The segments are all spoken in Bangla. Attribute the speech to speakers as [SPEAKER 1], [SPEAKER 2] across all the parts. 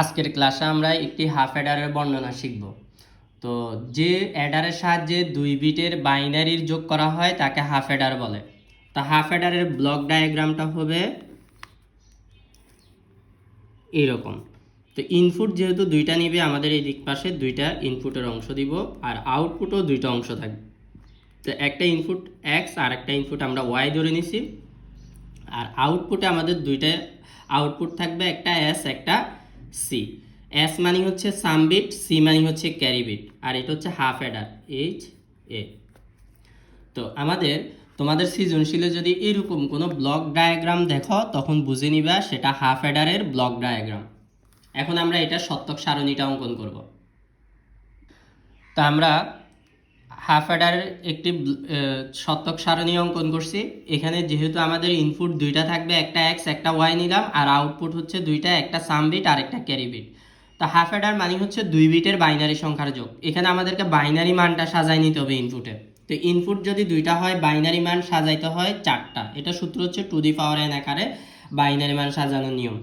[SPEAKER 1] আজকের ক্লাসে আমরা একটি হাফ অ্যাডারের বর্ণনা শিখব। তো যে অ্যাডারের সাহায্যে দুই বিটের বাইনারির যোগ করা হয়, তাকে হাফ অ্যাডার বলে। তা হাফ অ্যাডারের ব্লক ডায়াগ্রামটা হবে এরকম। তো ইনপুট যেহেতু দুইটা নিবে, আমাদের এই দিক পাশে দুইটা ইনপুটের অংশ দিব, আর আউটপুটও দুইটা অংশ থাকবে। তো একটা ইনপুট এক্স আর একটা ইনপুট আমরা ওয়াই ধরে নিছি। আর আউটপুটে আমাদের দুইটা আউটপুট থাকবে, একটা এস একটা সি এস মানে হচ্ছে সামবিট সি মানে হচ্ছে ক্যারিবিট আর এটা হচ্ছে হাফ অ্যাডার, এইচ এ। তো আমাদের, তোমাদের সৃজনশীলে যদি এরকম কোনো ব্লক ডায়াগ্রাম দেখো, তখন বুঝে নিবা সেটা হাফ অ্যাডারের ব্লক ডায়াগ্রাম। এখন আমরা এটা সত্যক সারণীটা অঙ্কন করব। তা আমরা হাফ অ্যাডারের একটি শতক সারণী অঙ্কন করছি। এখানে যেহেতু আমাদের ইনপুট দুইটা থাকবে, একটা এক্স একটা ওয়াই নিলাম, আর আউটপুট হচ্ছে দুইটা, একটা সাম বিট আর একটা ক্যারি বিট তো হাফ অ্যাডার মানে হচ্ছে দুই বিটের বাইনারি সংখ্যার যোগ। এখানে আমাদেরকে বাইনারি মানটা সাজাই নিতে হবে ইনপুটে তো ইনপুট যদি দুইটা হয় বাইনারি মান সাজাইতে হয় চারটা। এটা সূত্র হচ্ছে টু দি পাওয়ার এন আকারে বাইনারি মান সাজানোর নিয়ম।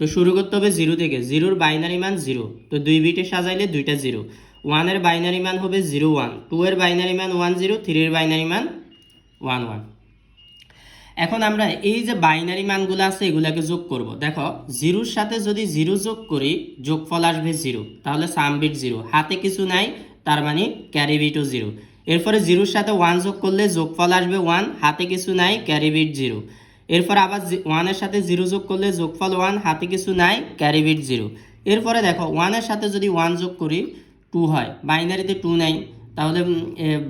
[SPEAKER 1] তো শুরু করতে হবে জিরো থেকে। জিরোর বাইনারি মান জিরো তো দুই বিটে সাজাইলে দুইটা জিরো ওয়ানের বাইনারি মান হবে জিরো ওয়ান টু এর বাইনারি মান ওয়ান জিরো থ্রির বাইনারি মান ওয়ান ওয়ান এখন আমরা এই যে বাইনারি মানগুলো আছে, এগুলাকে যোগ করব। দেখো জিরোর সাথে যদি জিরো যোগ করি, যোগফল আসবে জিরো তাহলে সাম বিট জিরো হাতে কিছু নাই, তার মানে ক্যারি বিটও জিরো এরপরে জিরোর সাথে ওয়ান যোগ করলে যোগফল আসবে ওয়ান হাতে কিছু নাই ক্যারি বিট জিরো এরপর আবার ওয়ানের সাথে জিরো যোগ করলে যোগফল ওয়ান হাতে কিছু নাই ক্যারি বিট জিরো এরপরে দেখো ওয়ানের সাথে যদি ওয়ান যোগ করি টু হয়। বাইনারিতে টু নাই। তাহলে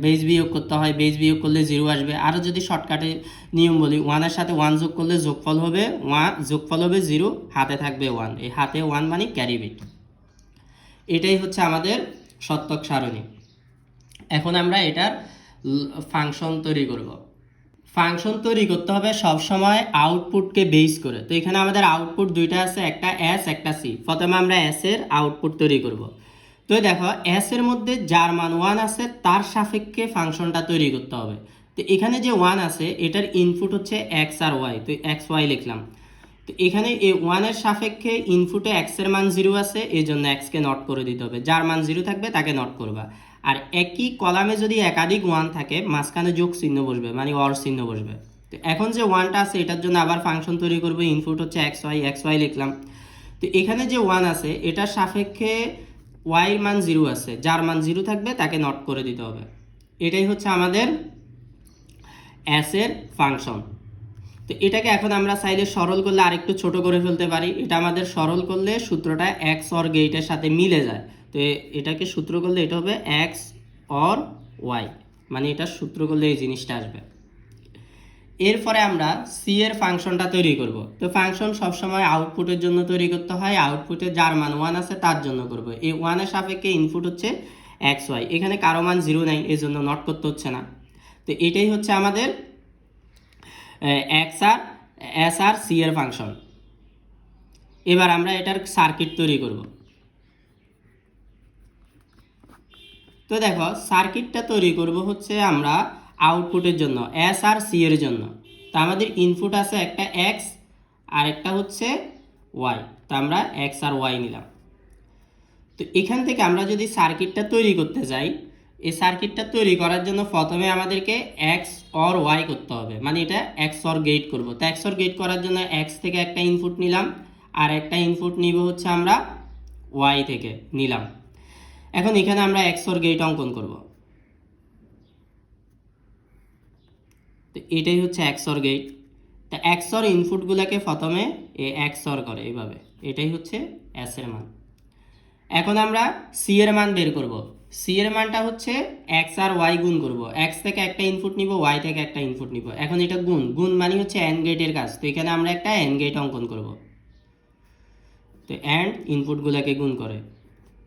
[SPEAKER 1] বেজ বিয়োগ করতে হয়। বেজ বিয়োগ করলে জিরো আসবে। আরও যদি শর্টকাটে নিয়ম বলি ওয়ানের সাথে ওয়ান যোগ করলে যোগফল হবে ওয়ান যোগফল হবে জিরো হাতে থাকবে ওয়ান এই হাতে ওয়ান মানে ক্যারি বিট এটাই হচ্ছে আমাদের সত্যক সারণী। এখন আমরা এটার ফাংশন তৈরি করব। ফাংশন তৈরি করতে হবে সব সময় আউটপুটকে বেস করে। তো এখানে আমাদের আউটপুট দুইটা আছে, একটা এস একটা সি প্রথমে আমরা এস এর আউটপুট তৈরি করব। তো দেখো এস এর মধ্যে যার মান ওয়ান আছে, তার সাপেক্ষে ফাংশনটা তৈরি করতে হবে। তো এখানে যে ওয়ান আছে, এটার ইনপুট হচ্ছে এক্স আর ওয়াই তো এক্স ওয়াই লিখলাম। তো এখানে এই ওয়ানের সাপেক্ষে ইনপুটে এক্সের মান জিরো আছে এই জন্য এক্সকে নট করে দিতে হবে। যার মান জিরো থাকবে, তাকে নট করবা। আর একই কলামে যদি একাধিক ওয়ান থাকে, মাঝখানে যোগ চিহ্ন বসবে মানে অর চিহ্ন বসবে। তো এখন যে ওয়ানটা আছে, এটার জন্য আবার ফাংশন তৈরি করব ইনপুট হচ্ছে এক্স ওয়াই এক্স ওয়াই লিখলাম। তো এখানে যে ওয়ান আছে, এটার সাপেক্ষে ওয়াইয়ের মান জিরো আছে, যার মান জিরো থাকবে তাকে নট করে দিতে হবে। এটাই হচ্ছে আমাদের এর ফাংশন তো এটাকে এখন আমরা চাইলে সরল করলে আরেকটু ছোট করে ফেলতে পারি। এটা আমাদের সরল করলে সূত্রটা এক্স অর গেইটের সাথে মিলে যায়। তো এটাকে সূত্র করলে এটা হবে এক্স অর ওয়াই মানে এটা সূত্র করলে এই জিনিসটা আসবে। এরপরে আমরা সি এর ফাংশনটা তৈরি করব। তো ফাংশন সবসময় আউটপুটের জন্য তৈরি করতে হয়, আউটপুটে যার মান ওয়ান আছে তার জন্য করব। এই ওয়ানের সাপেক্ষে ইনপুট হচ্ছে এক্স ওয়াই এখানে কারও মান জিরো নাই এই জন্য নট করতে হচ্ছে না। তো এটাই হচ্ছে আমাদের এক্স আর এস আর সি এর ফাংশন। এবার আমরা এটার সার্কিট তৈরি করব। তো দেখো সার্কিটটা তৈরি করব হচ্ছে আমরা আউটপুটের জন্য এস আর সি এর জন্য। তো আমাদের ইনপুট আছে একটা এক্স আর একটা হচ্ছে ওয়াই তো আমরা এক্স আর ওয়াই নিলাম। তো এখান থেকে আমরা যদি সার্কিটটা তৈরি করতে যাই, এই সার্কিটটা তৈরি করার জন্য প্রথমে আমাদেরকে এক্স অর ওয়াই করতে হবে। মানে এটা এক্স অর গেট করব। তো এক্স অর গেট করার জন্য এক্স থেকে একটা ইনপুট নিলাম, আর একটা ইনপুট নিব হচ্ছে আমরা ওয়াই থেকে নিলাম। এখন এখানে আমরা এক্স অর গেট অঙ্কন করব। তো এটাই হচ্ছে অর গেট তা অর ইনপুটগুলোকে প্রথমে এ অর করে এইভাবে। এটাই হচ্ছে এর মান। এখন আমরা সি এর মান বের করব। সি এর মানটা হচ্ছে এক্স আর ওয়াই গুণ করব। এক্স থেকে একটা ইনপুট নিব, ওয়াই থেকে একটা ইনপুট নিব। এখন এটা গুণ। গুণ মানে হচ্ছে এন গেটের কাজ। তো এখানে আমরা একটা এন গেট অঙ্কন করব। তো অ্যান্ড ইনপুটগুলোকে গুণ করে,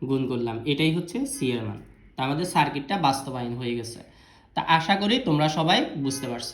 [SPEAKER 1] গুণ করলাম। এটাই হচ্ছে সি এর মান। তা আমাদের সার্কিটটা বাস্তবায়ন হয়ে গেছে। তা আশা করি তোমরা সবাই বুঝতে পারছ।